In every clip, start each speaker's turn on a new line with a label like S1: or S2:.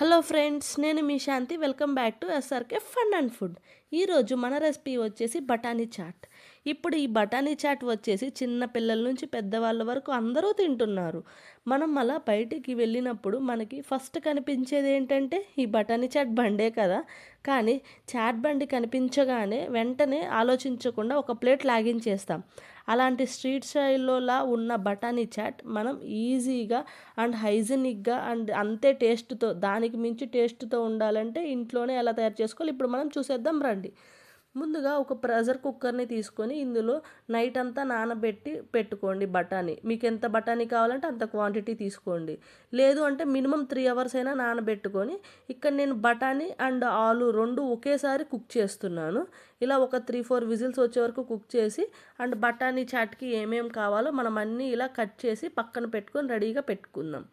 S1: Hello friends నేను మీ Shanti. Welcome back to SRK fun and food. ఈరోజు మన recipe వచ్చేసి బఠానీ చాట్. ఇప్పుడు ఈ బఠానీ చాట్ వచ్చేసి చిన్న పిల్లల నుంచి పెద్దవాళ్ళ వరకు అందరూ తింటున్నారు. మనం అలా బయటికి వెళ్ళినప్పుడు మనకి ఫస్ట్ కనిపించేది ఏంటంటే ఈ బఠానీ చాట్ బండే కదా. కానీ చాట్ బండి కనిపించగానే వెంటనే ఆలోచించకుండా ఒక ప్లేట్ లాగించేస్తాం. అలాంటి స్ట్రీట్ స్టైల్లోలా ఉన్న బఠానీ చాట్ మనం ఈజీగా అండ్ హైజీనిక్గా అండ్ అంతే టేస్ట్తో దానికి మించి టేస్ట్తో ఉండాలంటే ఇంట్లోనే ఎలా తయారు చేసుకోవాలి? ఇప్పుడు మనం చూసేద్దాం రండి. ముందుగా ఒక ప్రెషర్ కుక్కర్ని తీసుకొని ఇందులో నైట్ అంతా నానబెట్టి పెట్టుకోండి బఠానీ. మీకు ఎంత బఠానీ కావాలంటే అంత క్వాంటిటీ తీసుకోండి. లేదు అంటే మినిమం త్రీ అవర్స్ అయినా నానబెట్టుకొని ఇక్కడ నేను బఠానీ అండ్ ఆలు రెండు ఒకేసారి కుక్ చేస్తున్నాను. ఇలా ఒక త్రీ ఫోర్ విజిల్స్ వచ్చే వరకు కుక్ చేసి అండ్ బఠానీ చాట్కి ఏమేమి కావాలో మనం అన్నీ ఇలా కట్ చేసి పక్కన పెట్టుకొని రెడీగా పెట్టుకుందాం.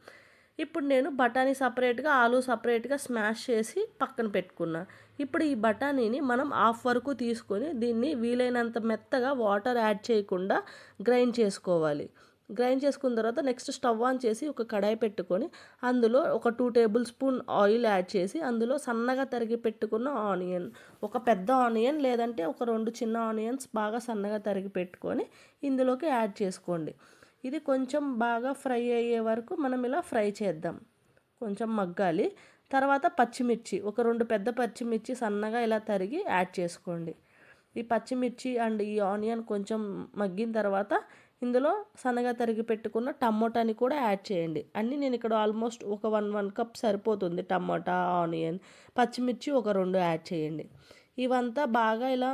S1: ఇప్పుడు నేను బఠానీ సపరేట్గా ఆలు సపరేట్గా స్మాష్ చేసి పక్కన పెట్టుకున్నా. ఇప్పుడు ఈ బఠానీని మనం హాఫ్ వరకు తీసుకొని దీన్ని వీలైనంత మెత్తగా వాటర్ యాడ్ చేయకుండా గ్రైండ్ చేసుకోవాలి. గ్రైండ్ చేసుకున్న తర్వాత నెక్స్ట్ స్టవ్ ఆన్ చేసి ఒక కడాయి పెట్టుకొని అందులో ఒక two tablespoon oil add చేసి అందులో సన్నగా తరిగి పెట్టుకున్న ఆనియన్ ఒక పెద్ద ఆనియన్ లేదంటే ఒక రెండు చిన్న ఆనియన్స్ బాగా సన్నగా తరిగి పెట్టుకొని ఇందులోకి యాడ్ చేసుకోండి. ఇది కొంచెం బాగా ఫ్రై అయ్యే వరకు మనం ఇలా ఫ్రై చేద్దాం. కొంచెం మగ్గాలి. తర్వాత పచ్చిమిర్చి ఒక రెండు పెద్ద పచ్చిమిర్చి సన్నగా ఇలా తరిగి యాడ్ చేసుకోండి. ఈ పచ్చిమిర్చి అండ్ ఈ ఆనియన్ కొంచెం మగ్గిన తర్వాత ఇందులో సన్నగా తరిగి పెట్టుకున్న టమోటాని కూడా యాడ్ చేయండి. అన్నీ నేను ఇక్కడ ఆల్మోస్ట్ ఒక వన్ వన్ కప్ సరిపోతుంది టమోటా ఆనియన్ పచ్చిమిర్చి ఒక రెండు యాడ్ చేయండి. ఇవంతా బాగా ఇలా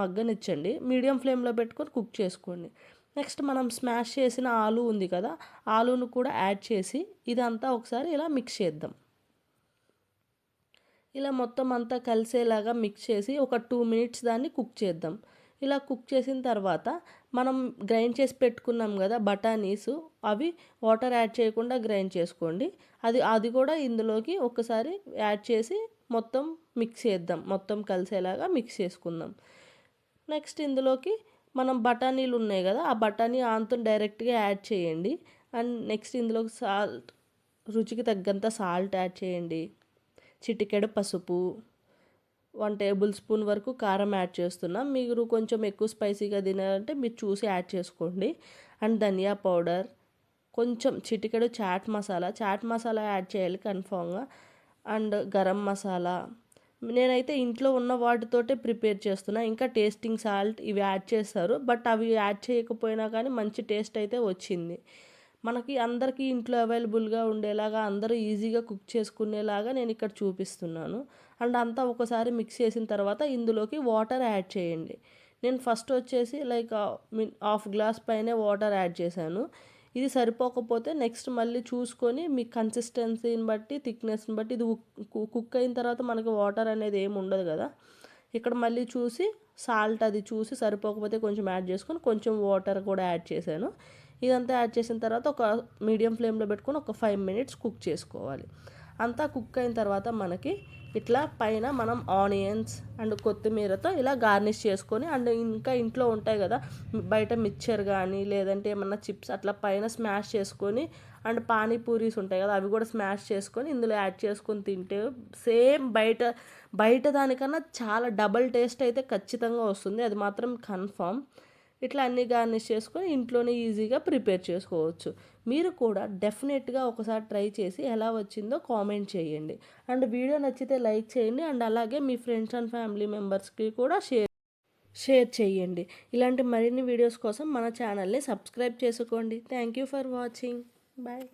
S1: మగ్గనిచ్చండి. మీడియం ఫ్లేమ్లో పెట్టుకొని కుక్ చేసుకోండి. నెక్స్ట్ మనం స్మాష్ చేసిన ఆలు ఉంది కదా ఆలును కూడా యాడ్ చేసి ఇదంతా ఒకసారి ఇలా మిక్స్ చేద్దాం. ఇలా మొత్తం అంతా కలిసేలాగా మిక్స్ చేసి ఒక టూ మినిట్స్ దాన్ని కుక్ చేద్దాం. ఇలా కుక్ చేసిన తర్వాత మనం గ్రైండ్ చేసి పెట్టుకున్నాం కదా బఠానీస్ అవి వాటర్ యాడ్ చేయకుండా గ్రైండ్ చేసుకోండి. అది అది కూడా ఇందులోకి ఒకసారి యాడ్ చేసి మొత్తం మిక్స్ చేద్దాం. మొత్తం కలిసేలాగా మిక్స్ చేసుకుందాం. నెక్స్ట్ ఇందులోకి మనం బఠానీలు ఉన్నాయి కదా ఆ బఠానీ ఆంతో డైరెక్ట్గా యాడ్ చేయండి. అండ్ నెక్స్ట్ ఇందులో సాల్ట్ రుచికి తగ్గంత సాల్ట్ యాడ్ చేయండి. చిటికెడు పసుపు వన్ టేబుల్ స్పూన్ వరకు కారం యాడ్ చేస్తున్నాం. మీరు కొంచెం ఎక్కువ స్పైసీగా తినాలంటే మీరు చూసి యాడ్ చేసుకోండి. అండ్ ధనియా పౌడర్ కొంచెం చిటికెడు చాట్ మసాలా చాట్ మసాలా యాడ్ చేయాలి కన్ఫామ్గా. అండ్ గరం మసాలా నేనైతే ఇంట్లో ఉన్న వాటితోటే ప్రిపేర్ చేస్తున్నా. ఇంకా టేస్టింగ్ సాల్ట్ ఇవి యాడ్ చేస్తారు. బట్ అవి యాడ్ చేయకపోయినా కానీ మంచి టేస్ట్ అయితే వచ్చింది. మనకి అందరికీ ఇంట్లో అవైలబుల్గా ఉండేలాగా అందరూ ఈజీగా కుక్ చేసుకునేలాగా నేను ఇక్కడ చూపిస్తున్నాను. అండ్ అంతా ఒకసారి మిక్స్ చేసిన తర్వాత ఇందులోకి వాటర్ యాడ్ చేయండి. నేను ఫస్ట్ వచ్చేసి లైక్ హాఫ్ గ్లాస్ పైనే వాటర్ యాడ్ చేశాను. ఇది సరిపోకపోతే నెక్స్ట్ మళ్ళీ చూసుకొని మీ కన్సిస్టెన్సీని బట్టి థిక్నెస్ని బట్టి ఇది కుక్ అయిన తర్వాత మనకి వాటర్ అనేది ఏమి ఉండదు కదా. ఇక్కడ మళ్ళీ చూసి సాల్ట్ అది చూసి సరిపోకపోతే కొంచెం యాడ్ చేసుకొని కొంచెం వాటర్ కూడా యాడ్ చేశాను. ఇదంతా యాడ్ చేసిన తర్వాత ఒక మీడియం ఫ్లేమ్లో పెట్టుకొని ఒక ఫైవ్ మినిట్స్ కుక్ చేసుకోవాలి. అంతా కుక్ అయిన తర్వాత మనకి ఇట్లా పైన మనం ఆనియన్స్ అండ్ కొత్తిమీరతో ఇలా గార్నిష్ చేసుకొని అండ్ ఇంకా ఇంట్లో ఉంటాయి కదా బయట మిక్చర్ కానీ లేదంటే ఏమన్నా చిప్స్ అట్లా పైన స్మాష్ చేసుకొని అండ్ పానీపూరీస్ ఉంటాయి కదా అవి కూడా స్మాష్ చేసుకొని ఇందులో యాడ్ చేసుకొని తింటే సేమ్ బయట బయట దానికన్నా చాలా డబల్ టేస్ట్ అయితే ఖచ్చితంగా వస్తుంది. అది మాత్రం కన్ఫామ్. ఇట్లా అన్ని గార్నిష్ చేసుకొని ఇంట్లోనే ఈజీగా ప్రిపేర్ చేసుకోవచ్చు. మీరు కూడా డెఫినెట్గా ఒకసారి ట్రై చేసి ఎలా వచ్చిందో కామెంట్ చేయండి. అండ్ వీడియో నచ్చితే లైక్ చేయండి. అండ్ అలాగే మీ ఫ్రెండ్స్ అండ్ ఫ్యామిలీ మెంబర్స్కి కూడా షేర్ షేర్ చేయండి. ఇలాంటి మరిన్ని వీడియోస్ కోసం మన ఛానల్ని సబ్స్క్రైబ్ చేసుకోండి. Thank you for watching. Bye.